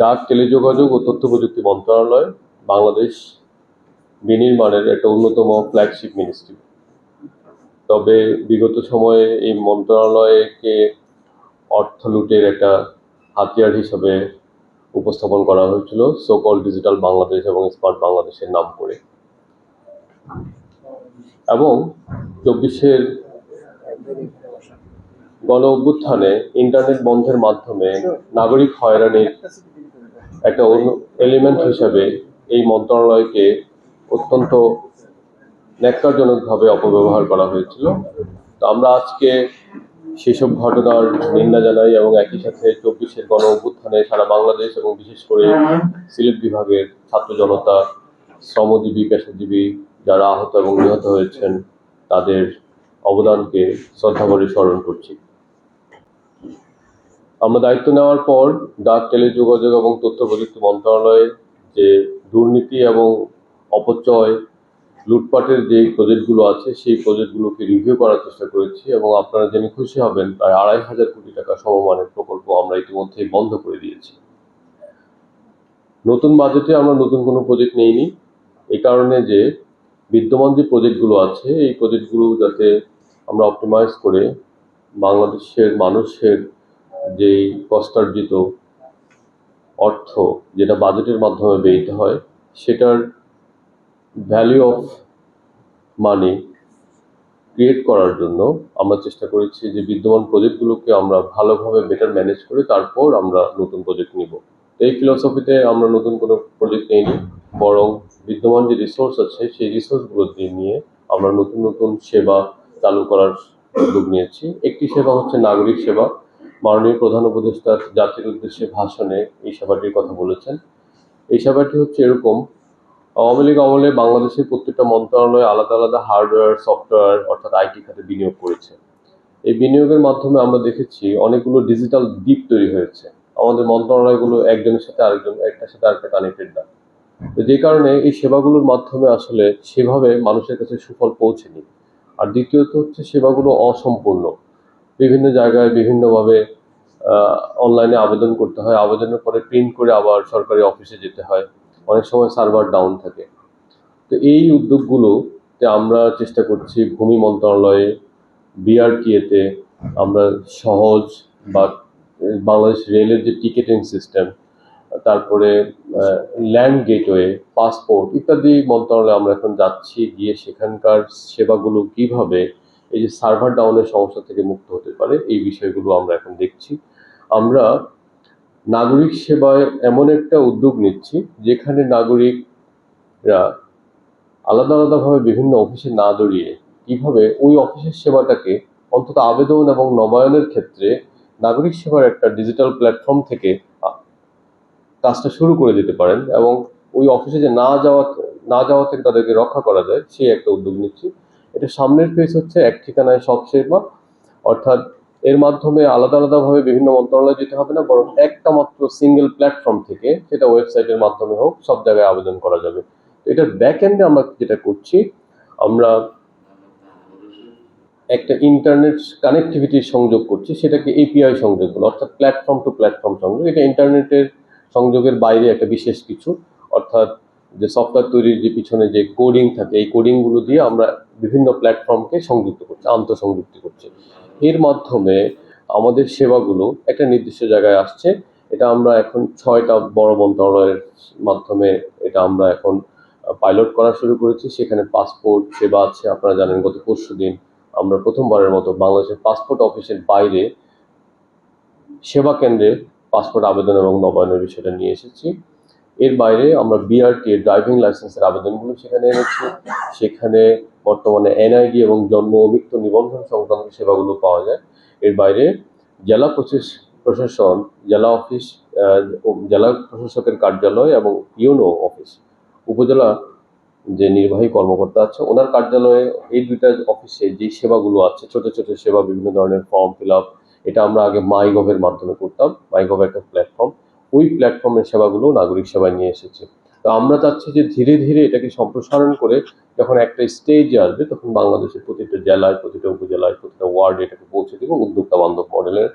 ডাক টেলিযোগাযোগ ও তথ্য প্রযুক্তি মন্ত্রণালয়, বাংলাদেশ বিনির্মাণের একটা অন্যতম ফ্ল্যাগশিপ মিনিস্ট্রি তবে বিগত সময়ে এই মন্ত্রণালয়কে অর্থ লুটের একটা হাতিয়ার হিসেবে উপস্থাপন করা হয়েছিল সোকল ডিজিটাল বাংলাদেশ এবং স্মার্ট বাংলাদেশের নাম করে। এবং চব্বিশের গণ অভ্যুত্থানে ইন্টারনেট বন্ধের মাধ্যমে নাগরিক হয়রানির একটা এলিমেন্ট হিসাবে এই মন্ত্রণালয়কে অত্যন্ত ন্যাক্কারজনকভাবে অপব্যবহার করা হয়েছিল। তো আমরা আজকে সেসব ঘটনার নিন্দা জানাই এবং একই সাথে চব্বিশের গণ অভ্যুত্থানে সারা বাংলাদেশ এবং বিশেষ করে সিলেট বিভাগের ছাত্র জনতা, শ্রমজীবী পেশাজীবী যারা আহত এবং নিহত হয়েছেন, তাদের অবদানকে শ্রদ্ধাভরে স্মরণ করছি। আমরা দায়িত্ব নেওয়ার পর ডাক, টেলিযোগাযোগ এবং তথ্য প্রযুক্তি মন্ত্রণালয়ের যে দুর্নীতি এবং অপচয়, লুটপাটের যে প্রজেক্টগুলো আছে, সেই প্রজেক্টগুলোকে রিভিউ করার চেষ্টা করেছি এবং আপনারা জেনে খুশি হবেন, প্রায় আড়াই হাজার কোটি টাকা সমমানের প্রকল্প আমরা ইতিমধ্যেই বন্ধ করে দিয়েছি। নতুন বাজেটে আমরা নতুন কোনো প্রজেক্ট নেইনি। এই কারণে যে বিদ্যমান যে প্রজেক্টগুলো আছে, এই প্রজেক্টগুলো যাতে আমরা অপটিমাইজ করে বাংলাদেশের মানুষের যেই কষ্টার্জিত অর্থ যেটা বাজেটের মাধ্যমে ব্যয়িত হয়, সেটার ভ্যালু অফ মানি ক্রিয়েট করার জন্য আমরা চেষ্টা করেছি যে বিদ্যমান প্রজেক্টগুলোকে আমরা ভালোভাবে বেটার ম্যানেজ করে তারপর আমরা নতুন প্রজেক্ট নিব। এই ফিলসফিতে আমরা নতুন কোনো প্রজেক্ট নিইনি, বরং বিদ্যমান যে রিসোর্স আছে, সেই রিসোর্সগুলো দিয়ে নিয়ে আমরা নতুন নতুন সেবা চালু করার উদ্যোগ নিয়েছি। একটি সেবা হচ্ছে নাগরিক সেবা। মাননীয় প্রধান উপদেষ্টা জাতির উদ্দেশ্যে ভাষণে এই সভাটির কথা বলেছেন। এই সভাটি হচ্ছে এরকম, আওয়ামী লীগ আমলে বাংলাদেশের প্রত্যেকটা মন্ত্রণালয় আলাদা আলাদা হার্ডওয়্যার, সফটওয়্যার অর্থাৎ আইটি খাতে বিনিয়োগ করেছে। এই বিনিয়োগের মাধ্যমে আমরা দেখেছি অনেকগুলো ডিজিটাল দ্বীপ তৈরি হয়েছে। আমাদের মন্ত্রণালয়গুলো একজনের সাথে আরেকজন, একটার সাথে আরেকটা কানেক্টেড না। তো যে কারণে এই সেবাগুলোর মাধ্যমে আসলে সেভাবে মানুষের কাছে সুফল পৌঁছেনি। আর দ্বিতীয়ত হচ্ছে সেবাগুলো অসম্পূর্ণ। বিভিন্ন জায়গায় বিভিন্নভাবে অনলাইনে আবেদন করতে হয়। আবেদনের পরে প্রিন্ট করে আবার সরকারি অফিসে যেতে হয়। অনেক সময় সার্ভার ডাউন থাকে। তো এই উদ্যোগগুলোতে আমরা চেষ্টা করছি ভূমি মন্ত্রণালয়ে বিআরটিএতে আমরা সহজ বা বাংলাদেশ রেলের যে টিকেটিং সিস্টেম তারপরে ল্যান্ড গেটওয়ে পাসপোর্ট ইত্যাদি মন্ত্রণালয়ে আমরা এখন যাচ্ছি। গিয়ে সেখানকার সেবাগুলো কীভাবে এই যে সার্ভার ডাউনের সমস্যা থেকে মুক্ত হতে পারে, এই বিষয়গুলো আমরা এখন দেখছি। আমরা নাগরিক সেবায় এমন একটা উদ্যোগ নিচ্ছি, যেখানে নাগরিকরা আলাদা আলাদাভাবে বিভিন্ন অফিসে না দৌড়িয়ে কীভাবে ওই অফিসের সেবাটাকে অন্তত আবেদন এবং নবায়নের ক্ষেত্রে নাগরিক সেবার একটা ডিজিটাল প্ল্যাটফর্ম থেকে কাজটা শুরু করে দিতে পারেন এবং ওই অফিসে যে না যাওয়া না যাওয়া থেকে তাদেরকে রক্ষা করা যায়, সেই একটা উদ্যোগ নিচ্ছি। এটা সামনের ফেজ হচ্ছে এক ঠিকানায় সব সেবা। অর্থাৎ এর মাধ্যমে আলাদা আলাদাভাবে বিভিন্ন মন্ত্রণালয়ে যেতে হবে না, বরং একটা মাত্র সিঙ্গেল প্ল্যাটফর্ম থেকে সেটা ওয়েবসাইটের মাধ্যমে হোক, সব জায়গায় আবেদন করা যাবে। এটার ব্যাক এন্ডে আমরা যেটা করছি, আমরা একটা ইন্টারনেট কানেক্টিভিটির সংযোগ করছি, সেটাকে এপিআই সংযোগ বলে, অর্থাৎ প্ল্যাটফর্ম টু প্ল্যাটফর্ম সংযোগ। এটা ইন্টারনেটের সংযোগের বাইরে একটা বিশেষ কিছু। অর্থাৎ যে সফটওয়্যার তৈরির যে পিছনে যে কোডিং থাকে, এই কোডিংগুলো দিয়ে আমরা বিভিন্ন প্ল্যাটফর্মকে সংযুক্ত করছি, আন্তঃসংযুক্ত করছে। এর মাধ্যমে আমাদের সেবাগুলো একটা নির্দিষ্ট জায়গায় আসছে। এটা আমরা এখন ছয়টা বড় মন্ত্রণালয়ের মাধ্যমে এটা আমরা এখন পাইলট করা শুরু করেছি। সেখানে পাসপোর্ট সেবা আছে, আপনারা জানেন গত পরশু দিন আমরা প্রথমবারের মতো বাংলাদেশের পাসপোর্ট অফিসের বাইরে সেবা কেন্দ্রে পাসপোর্ট আবেদন এবং নবায়নের বিষয়টা নিয়ে এসেছি। এর বাইরে আমরা বিআরটি ড্রাইভিং লাইসেন্সের আবেদনগুলো সেখানে এনেছি। সেখানে বর্তমানে এনআইডি এবং জন্ম মৃত্যু নিবন্ধন সংক্রান্ত সেবাগুলো পাওয়া যায়। এর বাইরে জেলা প্রশাস, প্রশাসন, জেলা অফিস জেলা প্রশাসকের কার্যালয় এবং ইউনো অফিস। উপজেলা যে নির্বাহী কর্মকর্তা আছে, ওনার কার্যালয়ে এই দুইটা অফিসে যে সেবাগুলো আছে, ছোট ছোট সেবা, বিভিন্ন ধরনের ফর্ম ফিল আপ, এটা আমরা আগে মাই গভের মাধ্যমে করতাম। মাই গভ একটা প্ল্যাটফর্ম। ওই প্ল্যাটফর্মের সেবাগুলো নাগরিক সেবায় নিয়ে এসেছে। তো আমরা চাচ্ছি যে ধীরে ধীরে এটাকে সম্প্রসারণ করে যখন একটা স্টেজে আসবে, তখন বাংলাদেশের প্রতিটা জেলায়, প্রতিটা উপজেলায়, প্রতিটা ওয়ার্ডে এটাকে পৌঁছে দেবো উদ্যোক্তা বান্ধব মডেলের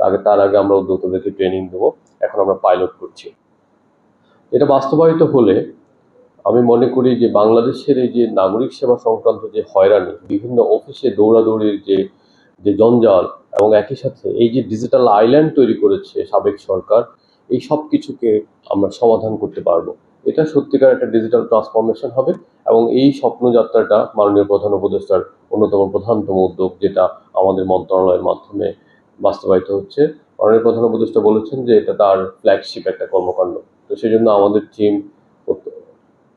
আগে তার আগে আমরা উদ্যোক্তাদেরকে ট্রেনিং দেবো। এখন আমরা পাইলট করছি। এটা বাস্তবায়িত হলে আমি মনে করি যে বাংলাদেশের এই যে নাগরিক সেবা সংক্রান্ত যে হয়রানি, বিভিন্ন অফিসে দৌড়াদৌড়ির যে যে জঞ্জাল এবং একই সাথে এই যে ডিজিটাল আইল্যান্ড তৈরি করেছে সাবেক সরকার, এই সব কিছুকে আমরা সমাধান করতে পারব। এটা সত্যিকার একটা ডিজিটাল ট্রান্সফরমেশন হবে এবং এই স্বপ্নযাত্রাটা মাননীয় প্রধান উপদেষ্টার অন্যতম প্রধানতম উদ্যোগ যেটা আমাদের মন্ত্রণালয়ের মাধ্যমে বাস্তবায়িত হচ্ছে। মাননীয় প্রধান উপদেষ্টা বলেছেন যে এটা তার ফ্ল্যাগশিপ একটা কর্মকাণ্ড। তো সেই জন্য আমাদের টিম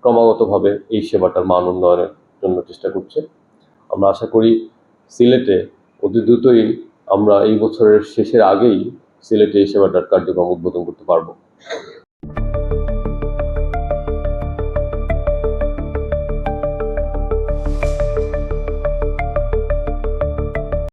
ক্রমাগতভাবে এই সেবাটার মান উন্নয়নের জন্য চেষ্টা করছে। আমরা আশা করি সিলেটে অতি দ্রুতই আমরা এই বছরের শেষের আগেই সিলেটে এই সেবাটার কার্যক্রম উদ্বোধন করতে পারব।